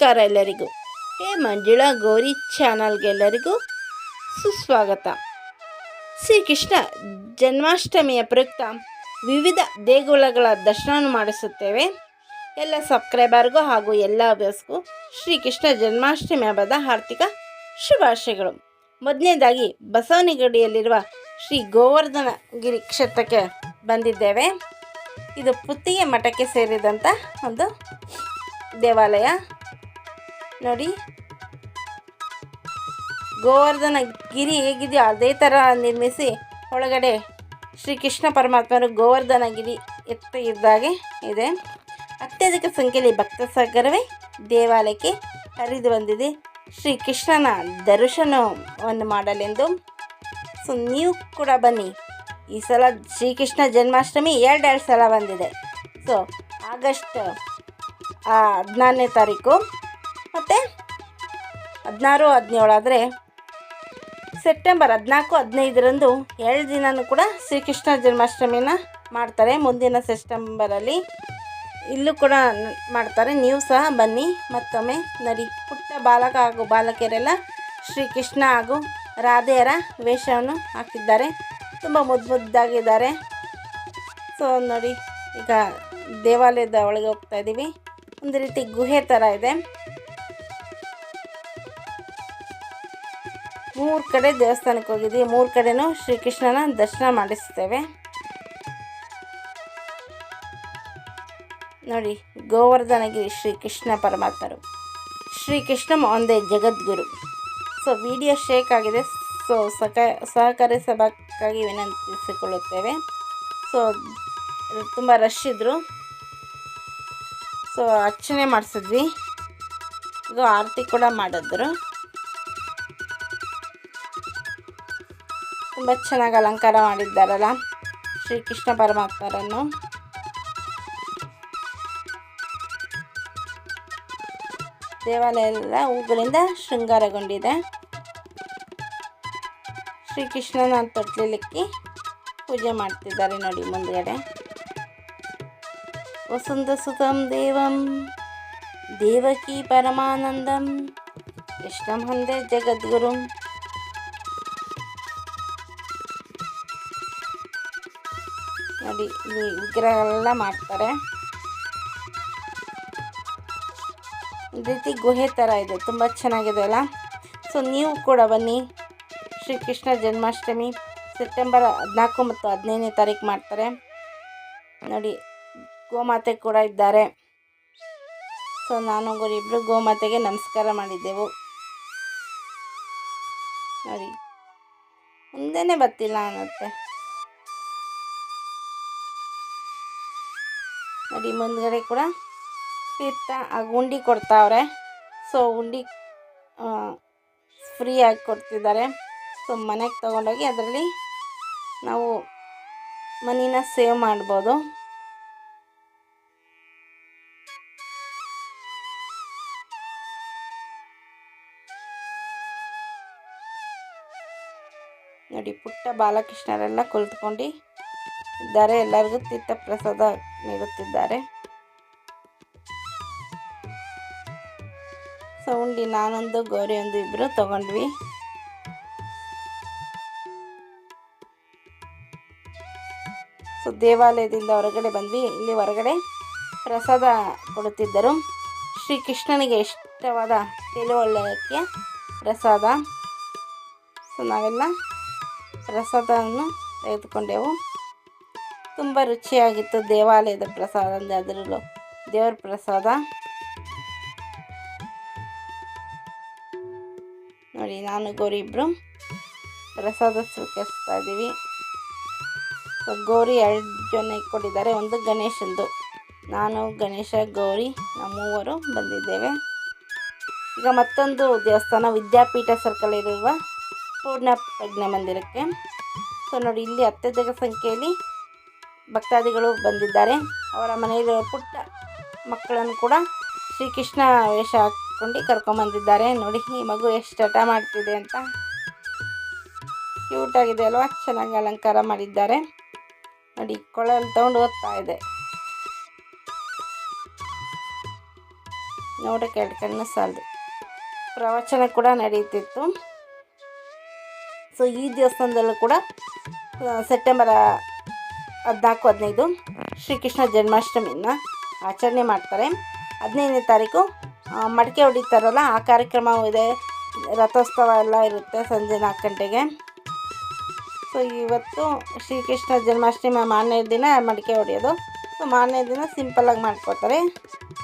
ನಮಸ್ಕಾರ ಎಲ್ಲರಿಗೂ. ಹೇ ಮಂಜುಳಾ ಗೌರಿ ಚಾನಲ್ಗೆಲ್ಲರಿಗೂ ಸುಸ್ವಾಗತ. ಶ್ರೀಕೃಷ್ಣ ಜನ್ಮಾಷ್ಟಮಿಯ ಪ್ರಯುಕ್ತ ವಿವಿಧ ದೇಗುಲಗಳ ದರ್ಶನ ಮಾಡಿಸುತ್ತೇವೆ. ಎಲ್ಲ ಸಬ್ಸ್ಕ್ರೈಬರ್ಗೂ ಹಾಗೂ ಎಲ್ಲ ಅಭ್ಯಾಸಕ್ಕೂ ಶ್ರೀಕೃಷ್ಣ ಜನ್ಮಾಷ್ಟಮಿ ಹಬ್ಬದ ಆರ್ಥಿಕ ಶುಭಾಶಯಗಳು. ಮೊದಲನೇದಾಗಿ ಬಸವನಗುಡಿಯಲ್ಲಿರುವ ಶ್ರೀ ಗೋವರ್ಧನಗಿರಿ ಕ್ಷೇತ್ರಕ್ಕೆ ಬಂದಿದ್ದೇವೆ. ಇದು ಪುತ್ತಿಗೆ ಮಠಕ್ಕೆ ಸೇರಿದಂಥ ಒಂದು ದೇವಾಲಯ. ನೋಡಿ. ಗೋವರ್ಧನ ಗಿರಿ ಹೇಗಿದೆಯೋ ಅದೇ ಥರ ನಿರ್ಮಿಸಿ ಒಳಗಡೆ ಶ್ರೀಕೃಷ್ಣ ಪರಮಾತ್ಮರು ಗೋವರ್ಧನ ಗಿರಿ ಎತ್ತ ಇದ್ದಾಗೆ ಇದೆ. ಅತ್ಯಧಿಕ ಸಂಖ್ಯೆಯಲ್ಲಿ ಭಕ್ತ ಸಾಗರವೇ ದೇವಾಲಯಕ್ಕೆ ಹರಿದು ಬಂದಿದೆ. ಶ್ರೀಕೃಷ್ಣನ ದರ್ಶನವನ್ನು ಮಾಡಲೆಂದು ಸೊ, ನೀವು ಕೂಡ ಬನ್ನಿ. ಈ ಸಲ ಶ್ರೀಕೃಷ್ಣ ಜನ್ಮಾಷ್ಟಮಿ ಎರಡೆರಡು ಸಲ ಬಂದಿದೆ. ಸೊ, ಆಗಸ್ಟ್ ಹದಿನಾರನೇ ತಾರೀಕು ಮತ್ತು ಹದಿನಾರು ಹದಿನೇಳು ಆದರೆ ಸೆಪ್ಟೆಂಬರ್ ಹದಿನಾಲ್ಕು, ಹದಿನೈದರಂದು ಎರಡು ದಿನವೂ ಕೂಡ ಶ್ರೀಕೃಷ್ಣ ಜನ್ಮಾಷ್ಟಮಿನ ಮಾಡ್ತಾರೆ. ಮುಂದಿನ ಸೆಪ್ಟೆಂಬರಲ್ಲಿ ಇಲ್ಲೂ ಕೂಡ ಮಾಡ್ತಾರೆ. ನೀವು ಸಹ ಬನ್ನಿ, ಮತ್ತೊಮ್ಮೆ ನಡಿ. ಪುಟ್ಟ ಬಾಲಕ ಹಾಗೂ ಬಾಲಕಿಯರೆಲ್ಲ ಶ್ರೀಕೃಷ್ಣ ಹಾಗೂ ರಾಧೆಯರ ವೇಷವನ್ನು ಹಾಕಿದ್ದಾರೆ. ತುಂಬ ಮುದ್ದು ಮುದ್ದಾಗಿದ್ದಾರೆ. ಸೊ, ನೋಡಿ, ಈಗ ದೇವಾಲಯದ ಒಳಗೆ ಹೋಗ್ತಾ ಇದ್ದೀವಿ. ಒಂದು ರೀತಿ ಗುಹೆ ಥರ ಇದೆ. ಮೂರು ಕಡೆ ದೇವಸ್ಥಾನಕ್ಕೆ ಹೋಗಿದ್ವಿ. ಮೂರು ಕಡೆನೂ ಶ್ರೀಕೃಷ್ಣನ ದರ್ಶನ ಮಾಡಿಸ್ತೇವೆ. ನೋಡಿ, ಗೋವರ್ಧನಗಿರಿ ಶ್ರೀಕೃಷ್ಣ ಪರಮಾತ್ಮರು. ಶ್ರೀಕೃಷ್ಣ ಒಂದೇ ಜಗದ್ಗುರು. ಸೊ ವಿಡಿಯೋ ಶೇಕ್ ಆಗಿದೆ. ಸೊ ಸಕ, ಸಹಕರಿಸಬೇಕಾಗಿ ವಿನಂತಿಸಿಕೊಳ್ಳುತ್ತೇವೆ. ಸೊ ತುಂಬ ರಶ್ ಇದ್ದರು ಸೊ ಅರ್ಚನೆ ಮಾಡಿಸಿದ್ವಿ. ಆರತಿ ಕೂಡ ಮಾಡಿದ್ರು. ತುಂಬ ಚೆನ್ನಾಗಿ ಅಲಂಕಾರ ಮಾಡಿದ್ದಾರಲ್ಲ? ಶ್ರೀಕೃಷ್ಣ ಪರಮಾತ್ಮರನ್ನು. ದೇವಾಲಯ ಎಲ್ಲ ಹೂಗಳಿಂದ ಶೃಂಗಾರಗೊಂಡಿದೆ. ಶ್ರೀಕೃಷ್ಣನ ತೊಟ್ಲಿಕ್ಕೆ ಪೂಜೆ ಮಾಡ್ತಿದ್ದಾರೆ ನೋಡಿ ಮುಂದ್ಗಡೆ. ವಸುಂಧ ಸುತಂ ದೇವಂ, ದೇವಕಿ ಪರಮಾನಂದಂ, ಕೃಷ್ಣ ಮುಂದೆ ಜಗದ್ಗುರುಂ. ನೋಡಿ ಇಲ್ಲಿ ವಿಗ್ರಹ ಎಲ್ಲ ಮಾಡ್ತಾರೆ. ಈ ರೀತಿ ಗುಹೆ ಥರ ಇದೆ, ತುಂಬ ಚೆನ್ನಾಗಿದೆ ಅಲ್ಲ? ಸೊ ನೀವು ಕೂಡ ಬನ್ನಿ. ಶ್ರೀಕೃಷ್ಣ ಜನ್ಮಾಷ್ಟಮಿ ಸೆಪ್ಟೆಂಬರ್ ಹದಿನಾಲ್ಕು ಮತ್ತು ಹದಿನೈದನೇ ತಾರೀಕು ಮಾಡ್ತಾರೆ. ನೋಡಿ, ಗೋಮಾತೆ ಕೂಡ ಇದ್ದಾರೆ. ಸೊ ನಾನು ಇಬ್ಬರು ಗೋಮಾತೆಗೆ ನಮಸ್ಕಾರ ಮಾಡಿದ್ದೆವು. ನೋಡಿ, ಮುಂದೆನೇ ಬರ್ತಿಲ್ಲ ಅನ್ನತ್ತೆ. ನೋಡಿ ಮುಂದ್ಗಡೆ ಕೂಡ ತೀರ್ಥ ಆಗ ಉಂಡಿ ಕೊಡ್ತಾವ್ರೆ. ಸೊ ಉಂಡಿ ಫ್ರೀಯಾಗಿ ಕೊಡ್ತಿದ್ದಾರೆ. ಸೊ ಮನೆಗೆ ತೊಗೊಂಡೋಗಿ ಅದರಲ್ಲಿ ನಾವು ಮನಿನ ಸೇವ್ ಮಾಡ್ಬೋದು. ನೋಡಿ, ಪುಟ್ಟ ಬಾಲಕೃಷ್ಣರೆಲ್ಲ ಕುಳಿತುಕೊಂಡು ಇದ್ದಾರೆ. ಎಲ್ಲರಿಗೂ ತೀರ್ಥ ಪ್ರಸಾದ ನೀಡುತ್ತಿದ್ದಾರೆ. ಸೌಂಡಿ ನಾನೊಂದು, ಗೌರಿ ಒಂದು ಇಬ್ಬರು ತಗೊಂಡ್ವಿ. ಸೊ, ದೇವಾಲಯದಿಂದ ಹೊರಗಡೆ ಬಂದ್ವಿ. ಇಲ್ಲಿ ಹೊರಗಡೆ ಪ್ರಸಾದ ಕೊಡುತ್ತಿದ್ದರು. ಶ್ರೀಕೃಷ್ಣನಿಗೆ ಇಷ್ಟವಾದ ತಿಳುವಳಿಕೆಯ ಪ್ರಸಾದ. ಸೊ, ನಾವೆಲ್ಲ ಪ್ರಸಾದವನ್ನು ತೆಗೆದುಕೊಂಡೆವು. ತುಂಬ ರುಚಿಯಾಗಿತ್ತು ದೇವಾಲಯದ ಪ್ರಸಾದ ಅಂದರೆ ಅದರಲ್ಲೂ ದೇವರ ಪ್ರಸಾದ. ನೋಡಿ, ನಾನು ಗೌರಿ ಇಬ್ಬರು ಪ್ರಸಾದ ಸ್ವೀಕರಿಸ್ತಾ ಇದ್ದೀವಿ. ಗೌರಿ ಎರಡು ಜನ ಕೊಟ್ಟಿದ್ದಾರೆ, ಒಂದು ಗಣೇಶಂದು. ನಾನು, ಗಣೇಶ, ಗೌರಿ ನಮ್ಮೂವರು ಮೂವರು ಬಂದಿದ್ದೇವೆ. ಈಗ ಮತ್ತೊಂದು ದೇವಸ್ಥಾನ, ವಿದ್ಯಾಪೀಠ ಸರ್ಕಲ್ ಇರುವ ಪೂರ್ಣ ಪ್ರಜ್ಞೆ ಮಂದಿರಕ್ಕೆ. ಸೊ, ನೋಡಿ, ಇಲ್ಲಿ ಅತ್ಯಧಿಕ ಸಂಖ್ಯೆಯಲ್ಲಿ ಭಕ್ತಾದಿಗಳು ಬಂದಿದ್ದಾರೆ. ಅವರ ಮನೆಯಲ್ಲಿ ಪುಟ್ಟ ಮಕ್ಕಳನ್ನು ಕೂಡ ಶ್ರೀಕೃಷ್ಣ ವೇಷ ಹಾಕ್ಕೊಂಡು ಕರ್ಕೊಂಬಂದಿದ್ದಾರೆ. ನೋಡಿ, ಈ ಮಗು ಎಷ್ಟು ಹಠ ಮಾಡ್ತಿದೆ ಅಂತ. ಕ್ಯೂಟಾಗಿದೆ ಅಲ್ವಾ? ಚೆನ್ನಾಗಿ ಅಲಂಕಾರ ಮಾಡಿದ್ದಾರೆ. ನೋಡಿ, ಕೊಳಲ್ ತಗೊಂಡು ಓದ್ತಾ ಇದೆ. ನೋಡೋಕೆ ಎರಡು ಕಣ್ಣು ಸಾಲದು. ಪ್ರವಚನ ಕೂಡ ನಡೀತಿತ್ತು. ಸೊ ಈ ದೇವಸ್ಥಾನದಲ್ಲೂ ಕೂಡ ಸೆಪ್ಟೆಂಬರ್ ಹದಿನಾಲ್ಕು, ಹದಿನೈದು. ಶ್ರೀಕೃಷ್ಣ ಜನ್ಮಾಷ್ಟಮಿನ ಆಚರಣೆ ಮಾಡ್ತಾರೆ. ಹದಿನೈದನೇ ತಾರೀಕು ಮಡಿಕೆ ಹೊಡಿತಾರಲ್ಲ, ಆ ಕಾರ್ಯಕ್ರಮವೂ ಇದೆ. ರಥೋತ್ಸವ ಎಲ್ಲ ಇರುತ್ತೆ ಸಂಜೆ ನಾಲ್ಕು ಗಂಟೆಗೆ. ಸೊ ಇವತ್ತು ಶ್ರೀಕೃಷ್ಣ ಜನ್ಮಾಷ್ಟಮಿ ಮಾರನೇ ದಿನ ಮಡಿಕೆ ಹೊಡೆಯೋದು. ಸೊ ಮಾರನೇ ದಿನ ಸಿಂಪಲ್ಲಾಗಿ ಮಾಡ್ಕೋತಾರೆ.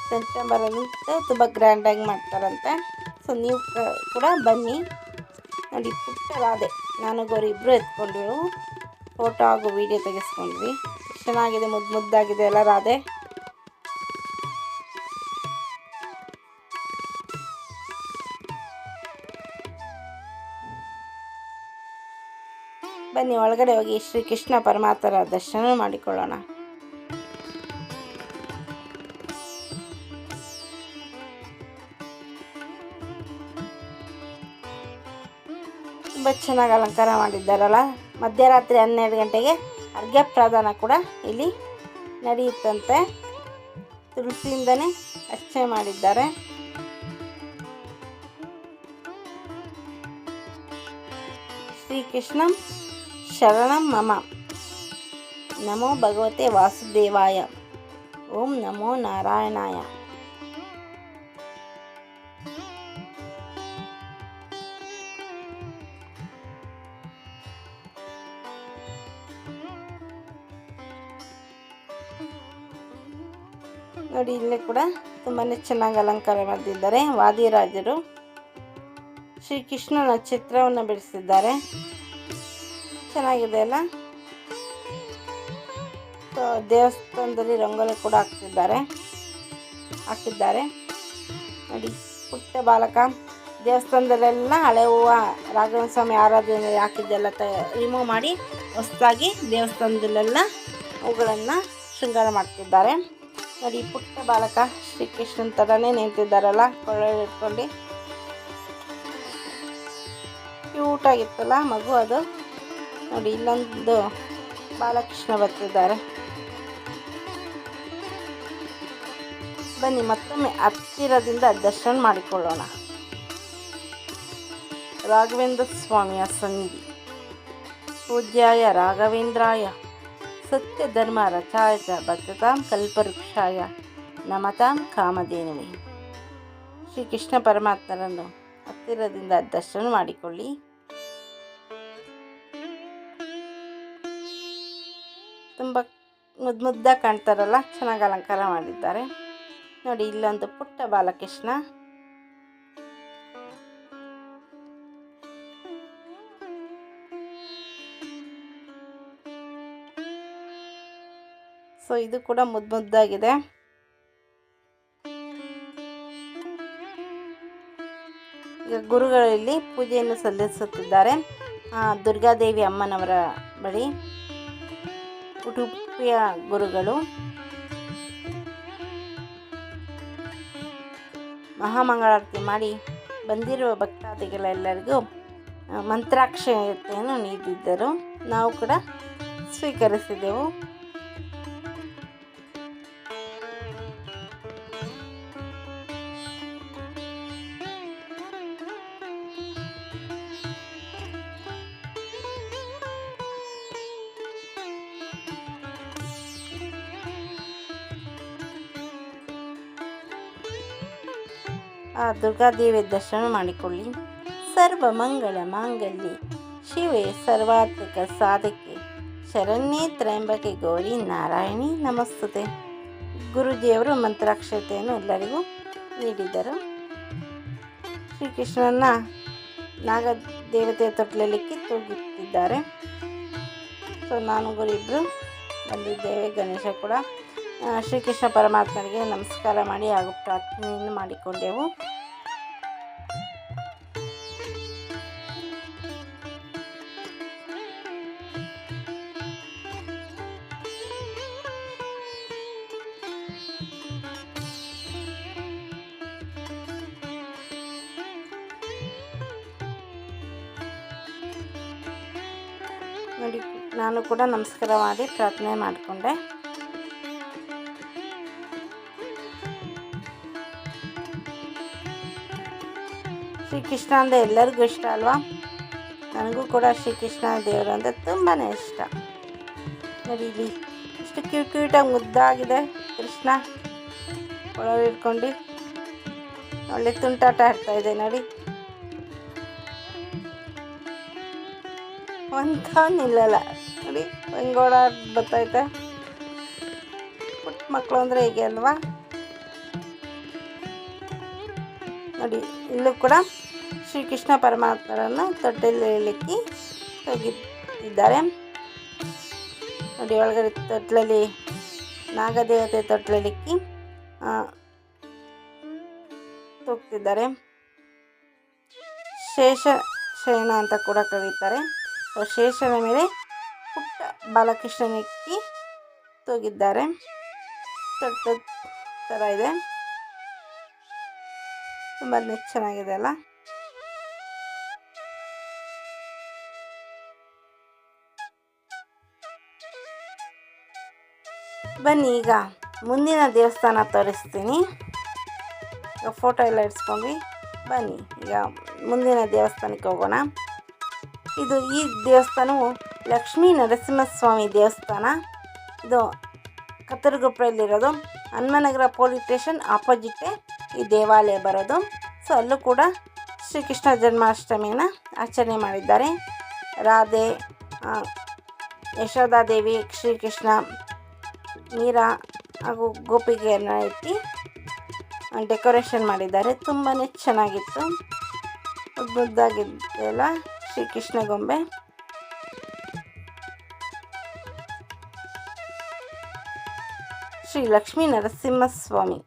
ಸೆಪ್ಟೆಂಬರಲ್ಲಿ ತುಂಬ ಗ್ರ್ಯಾಂಡಾಗಿ ಮಾಡ್ತಾರಂತೆ. ಸೊ ನೀವು ಕೂಡ ಬನ್ನಿ. ನೋಡಿ ಪುಟ್ಟ ರಾಧೆ ನಾನು ಗೌರಿ ಇಬ್ಬರು ಫೋಟೋ ಹಾಗೂ ವಿಡಿಯೋ ತೆಗೆಸ್ಕೊಂಡ್ವಿ ಚೆನ್ನಾಗಿದೆ ಮುದ್ದು ಮುದ್ದಾಗಿದೆ ಎಲ್ಲ ರಾಧೆ ಬನ್ನಿ, ಒಳಗಡೆ ಹೋಗಿ ಶ್ರೀಕೃಷ್ಣ ಪರಮಾತ್ಮರ ದರ್ಶನ ಮಾಡಿಕೊಳ್ಳೋಣ. ತುಂಬ ಚೆನ್ನಾಗಿ ಅಲಂಕಾರ ಮಾಡಿದ್ದಾರಲ್ಲ. ಮಧ್ಯರಾತ್ರಿ ಹನ್ನೆರಡು ಗಂಟೆಗೆ ಅರ್ಘ್ಯ ಪ್ರದಾನ ಕೂಡ ಇಲ್ಲಿ ನಡೆಯುತ್ತಂತೆ. ತುಳಸಿಯಿಂದನೇ ಅರ್ಚನೆ ಮಾಡಿದ್ದಾರೆ. ಶ್ರೀಕೃಷ್ಣ ಶರಣಂ ಮಮ. ನಮೋ ಭಗವತೆ ವಾಸುದೇವಾಯ. ಓಂ ನಮೋ ನಾರಾಯಣಾಯ. ನೋಡಿ, ಇಲ್ಲೇ ಕೂಡ ತುಂಬಾ ಚೆನ್ನಾಗಿ ಅಲಂಕಾರ ಮಾಡಿದ್ದಾರೆ ವಾದಿರಾಜರು ಶ್ರೀಕೃಷ್ಣನ ಚಿತ್ರವನ್ನು ಬಿಡಿಸಿದ್ದಾರೆ. ಚೆನ್ನಾಗಿದೆ ಅಲ್ಲ? ದೇವಸ್ಥಾನದಲ್ಲಿ ರಂಗೋಲಿ ಕೂಡ ಹಾಕ್ತಿದ್ದಾರೆ. ಹಾಕಿದ್ದಾರೆ. ನೋಡಿ, ಪುಟ್ಟ ಬಾಲಕ. ದೇವಸ್ಥಾನದಲ್ಲೆಲ್ಲ ಹಳೆ ಹೂವು, ರಾಘವೇಂದ್ರ ಸ್ವಾಮಿ ಆರಾಧನೆ ಹಾಕಿದ್ದೆಲ್ಲ ತ ರಿಮೂವ್ ಮಾಡಿ ಹೊಸದಾಗಿ ದೇವಸ್ಥಾನದಲ್ಲೆಲ್ಲ ಹೂಗಳನ್ನು ಶೃಂಗಾರ ಮಾಡ್ತಿದ್ದಾರೆ. ನೋಡಿ, ಪುಟ್ಟ ಬಾಲಕ ಶ್ರೀಕೃಷ್ಣನ ಥರನೇ ನಿಂತಿದ್ದಾರಲ್ಲ ಕೊಳ್ಳಲ್ಲಿ ಇಟ್ಕೊಂಡು. ಕ್ಯೂಟಾಗಿತ್ತಲ್ಲ ಮಗು ಅದು. ನೋಡಿ ಇಲ್ಲೊಂದು ಬಾಲಕೃಷ್ಣ ಬರ್ತಿದ್ದಾರೆ. ಬನ್ನಿ, ಮತ್ತೊಮ್ಮೆ ಹತ್ತಿರದಿಂದ ದರ್ಶನ ಮಾಡಿಕೊಳ್ಳೋಣ. ರಾಘವೇಂದ್ರ ಸ್ವಾಮಿಯ ಸಂಧಿ ಪೂಜ್ಯಾಯ ರಾಘವೇಂದ್ರಾಯ. ಸತ್ಯ ಧರ್ಮ ಭದ್ರತಾಂ ಚ ಭಕ್ತತಾಂ ಕಲ್ಪವೃಕ್ಷಾಯ ನಮತಾಂ ಕಾಮಧೇನುವೆ. ಶ್ರೀಕೃಷ್ಣ ಪರಮಾತ್ಮರನ್ನು ಹತ್ತಿರದಿಂದ ದರ್ಶನ ಮಾಡಿಕೊಳ್ಳಿ. ತುಂಬ ಮುದ್ದು ಮುದ್ದಾಗಿ ಕಾಣ್ತಾರಲ್ಲ, ಚೆನ್ನಾಗಿ ಅಲಂಕಾರ ಮಾಡಿದ್ದಾರೆ. ನೋಡಿ, ಇಲ್ಲೊಂದು ಪುಟ್ಟ ಬಾಲಕೃಷ್ಣ. ಇದು ಕೂಡ ಮುದ್ದು ಮುದ್ದಾಗಿದೆ ಈಗ ಗುರುಗಳಲ್ಲಿ ಪೂಜೆಯನ್ನು ಸಲ್ಲಿಸುತ್ತಿದ್ದಾರೆ. ದುರ್ಗಾದೇವಿ ಅಮ್ಮನವರ ಬಳಿ ಉಡುಪಿಯ ಗುರುಗಳು ಮಹಾಮಂಗಳಾರತಿ ಮಾಡಿ ಬಂದಿರುವ ಭಕ್ತಾದಿಗಳೆಲ್ಲರಿಗೂ ಮಂತ್ರಾಕ್ಷತೆಯನ್ನು ನೀಡಿದ್ದರು. ನಾವು ಕೂಡ ಸ್ವೀಕರಿಸಿದೆವು. ಆ ದುರ್ಗಾದೇವಿ ದರ್ಶನ ಮಾಡಿಕೊಳ್ಳಿ. ಸರ್ವ ಮಂಗಳ ಮಾಂಗಲ್ಯ. ಶಿವೆ ಸರ್ವಾತ್ಮಕ ಸಾಧಕಿ. ಶರಣ್ಯೇ ತ್ರಯಂಬಕೆ ಗೌರಿ ನಾರಾಯಣಿ ನಮಸ್ತುತೆ. ಗುರುಜಿಯವರು ಮಂತ್ರಾಕ್ಷತೆಯನ್ನು ಎಲ್ಲರಿಗೂ ನೀಡಿದರು. ಶ್ರೀಕೃಷ್ಣನ ನಾಗ ದೇವತೆಯ ತೊಟ್ಲಲ್ಲಿ ತೂಗುತ್ತಿದ್ದಾರೆ ಸೊ, ನಾನು ಗುರಿಬ್ರು ಬಂದಿದ್ದೇವೆ. ಗಣೇಶ ಕೂಡ ಶ್ರೀಕೃಷ್ಣ ಪರಮಾತ್ಮನಿಗೆ ನಮಸ್ಕಾರ ಮಾಡಿ ಹಾಗೂ ಪ್ರಾರ್ಥನೆಯನ್ನು ಮಾಡಿಕೊಂಡೆವು. ನೋಡಿ ನಾನು ಕೂಡ ನಮಸ್ಕಾರ ಮಾಡಿ ಪ್ರಾರ್ಥನೆ ಮಾಡಿಕೊಂಡೆ. ಶ್ರೀಕೃಷ್ಣ ಅಂದರೆ ಎಲ್ಲರಿಗೂ ಇಷ್ಟ ಅಲ್ವಾ? ನನಗೂ ಕೂಡ ಶ್ರೀಕೃಷ್ಣ ದೇವರು ಅಂದರೆ ತುಂಬಾ ಇಷ್ಟ. ನೋಡಿ ಇಲ್ಲಿ ಇಷ್ಟು ಕ್ಯೂಟ್ ಕ್ಯೂಟಾಗಿ ಮುದ್ದಾಗಿದೆ ಕೃಷ್ಣ. ಒಳಗೆ ಇಟ್ಕೊಂಡು ಒಳ್ಳೆ ತುಂಟಾಟ ಆಡ್ತಾ ಇದೆ, ನೋಡಿ. ಒಂದು ನಿಲ್ಲಲ್ಲ. ನೋಡಿ, ಹೆಂಗೆ ಓಡಾಡ್ ಬರ್ತೈತೆ ಪುಟ್ಟ ಮಕ್ಕಳು ಅಂದರೆ ಹೀಗೆ ಅಲ್ವಾ? ನೋಡಿ, ಇಲ್ಲೂ ಕೂಡ ಶ್ರೀಕೃಷ್ಣ ಪರಮಾತ್ಮರನ್ನು ತೊಟ್ಟೆಯಲ್ಲಿ ಇಳಿಕ್ಕಿ ಹೋಗಿದ್ದಾರೆ. ನೋಡಿ, ಒಳಗಡೆ ತೊಟ್ಲಲ್ಲಿ ನಾಗದೇವತೆ ತೊಟ್ಲಲ್ಲಿಕ್ಕಿ ತೂಗ್ತಿದ್ದಾರೆ. ಶೇಷ ಶಯನ ಅಂತ ಕೂಡ ಕರೀತಾರೆ. ಶೇಷನ ಮೇಲೆ ಪುಟ್ಟ ಬಾಲಕೃಷ್ಣನಿಕ್ಕಿ ತೂಗಿದ್ದಾರೆ. ತೊಟ್ಟ ಥರ ಇದೆ. ತುಂಬಾ ಚೆನ್ನಾಗಿದೆ ಅಲ್ಲ? ಬನ್ನಿ ಈಗ ಮುಂದಿನ ದೇವಸ್ಥಾನ ತೋರಿಸ್ತೀನಿ. ಈಗ ಫೋಟೋ ಎಲ್ಲ ಇಡ್ಸ್ಕೊಂಡ್ವಿ. ಬನ್ನಿ ಈಗ ಮುಂದಿನ ದೇವಸ್ಥಾನಕ್ಕೆ ಹೋಗೋಣ. ಇದು ಈ ದೇವಸ್ಥಾನವು ಲಕ್ಷ್ಮೀ ನರಸಿಂಹಸ್ವಾಮಿ ದೇವಸ್ಥಾನ. ಇದು ಕತ್ತರಗುಪ್ಪೆಯಲ್ಲಿರೋದು ಹನುಮನಗರ ಪೊಲೀಸ್ ಸ್ಟೇಷನ್ ಆಪೋಸಿಟ್ಟೇ ಈ ದೇವಾಲಯ ಬರೋದು. ಸೊ ಅಲ್ಲೂ ಕೂಡ ಶ್ರೀಕೃಷ್ಣ ಜನ್ಮಾಷ್ಟಮಿನ ಆಚರಣೆ ಮಾಡಿದ್ದಾರೆ. ರಾಧೆ ಯಶೋಧಾದೇವಿ ಶ್ರೀಕೃಷ್ಣ, ಮೀರಾ ಹಾಗೂ ಗೋಪಿಗೆಯನ್ನು ಇಟ್ಟು ಡೆಕೋರೇಷನ್ ಮಾಡಿದ್ದಾರೆ. ತುಂಬಾ ಚೆನ್ನಾಗಿತ್ತು. ಮುದ್ದಾಗಿದ್ದೆಲ್ಲ ಶ್ರೀಕೃಷ್ಣ ಗೊಂಬೆ. ಶ್ರೀ ಲಕ್ಷ್ಮೀ ನರಸಿಂಹಸ್ವಾಮಿ.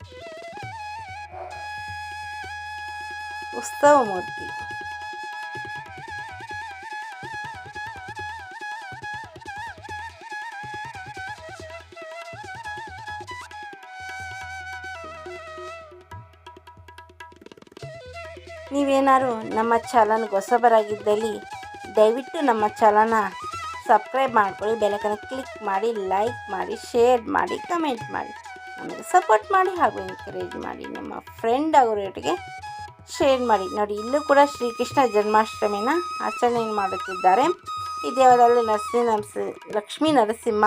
ಉತ್ಸವ ಮೂರ್ತಿ. ನೀವೇನಾದ್ರು ನಮ್ಮ ಚಾನಲ್ಗೆ ಹೊಸಬರಾಗಿದ್ದಲ್ಲಿ, ದಯವಿಟ್ಟು ನಮ್ಮ ಚಾನಲ್ನ ಸಬ್ಸ್ಕ್ರೈಬ್ ಮಾಡ್ಕೊಳ್ಳಿ ಬೆಲಕನ್ನು ಕ್ಲಿಕ್ ಮಾಡಿ, ಲೈಕ್ ಮಾಡಿ, ಶೇರ್ ಮಾಡಿ, ಕಮೆಂಟ್ ಮಾಡಿ. ನಮಗೆ ಸಪೋರ್ಟ್ ಮಾಡಿ ಹಾಗೂ ಎನ್ಕರೇಜ್ ಮಾಡಿ. ನಮ್ಮ ಫ್ರೆಂಡ್ ಅವರೊಟ್ಟಿಗೆ ಶೇರ್ ಮಾಡಿ. ನೋಡಿ, ಇಲ್ಲೂ ಕೂಡ ಶ್ರೀಕೃಷ್ಣ ಜನ್ಮಾಷ್ಟಮಿನ ಆಚರಣೆ ಮಾಡುತ್ತಿದ್ದಾರೆ? ಈ ದೇವರಲ್ಲಿ ನರಸಿಂಹ, ನರಸಿ, ಲಕ್ಷ್ಮೀ, ನರಸಿಂಹ,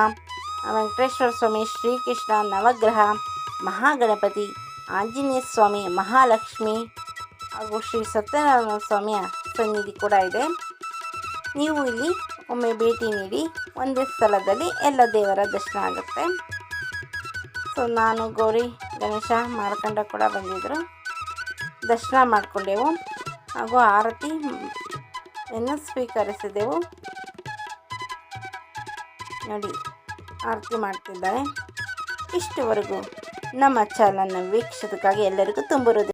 ವೆಂಕಟೇಶ್ವರ ಸ್ವಾಮಿ, ಶ್ರೀಕೃಷ್ಣ, ನವಗ್ರಹ, ಮಹಾಗಣಪತಿ, ಆಂಜನೇಯ ಸ್ವಾಮಿ, ಮಹಾಲಕ್ಷ್ಮಿ ಹಾಗೂ ಶ್ರೀ ಸತ್ಯನಾರಾಯಣ ಸ್ವಾಮಿಯ ಸನ್ನಿಧಿ ಕೂಡ ಇದೆ. ನೀವು ಇಲ್ಲಿ ಒಮ್ಮೆ ಭೇಟಿ ನೀಡಿ, ಒಂದೇ ಸ್ಥಳದಲ್ಲಿ ಎಲ್ಲ ದೇವರ ದರ್ಶನ ಆಗುತ್ತೆ. ಸೊ ನಾನು ಗೌರಿ ಗಣೇಶ ಮಾರ್ಕಂಡ ಕೂಡ ಬಂದಿದ್ದರು ದರ್ಶನ ಮಾಡಿಕೊಂಡೆವು. ಹಾಗೂ ಆರತಿ ಇನ್ನು ಸ್ವೀಕರಿಸಿದೆವು. ನೋಡಿ, ಆರತಿ ಮಾಡ್ತಿದ್ದಾರೆ. ಇಷ್ಟುವರೆಗೂ ನಮ್ಮ ಚಾನಲ್ನ ವೀಕ್ಷಿಸೋದಕ್ಕಾಗಿ ಎಲ್ಲರಿಗೂ ತುಂಬ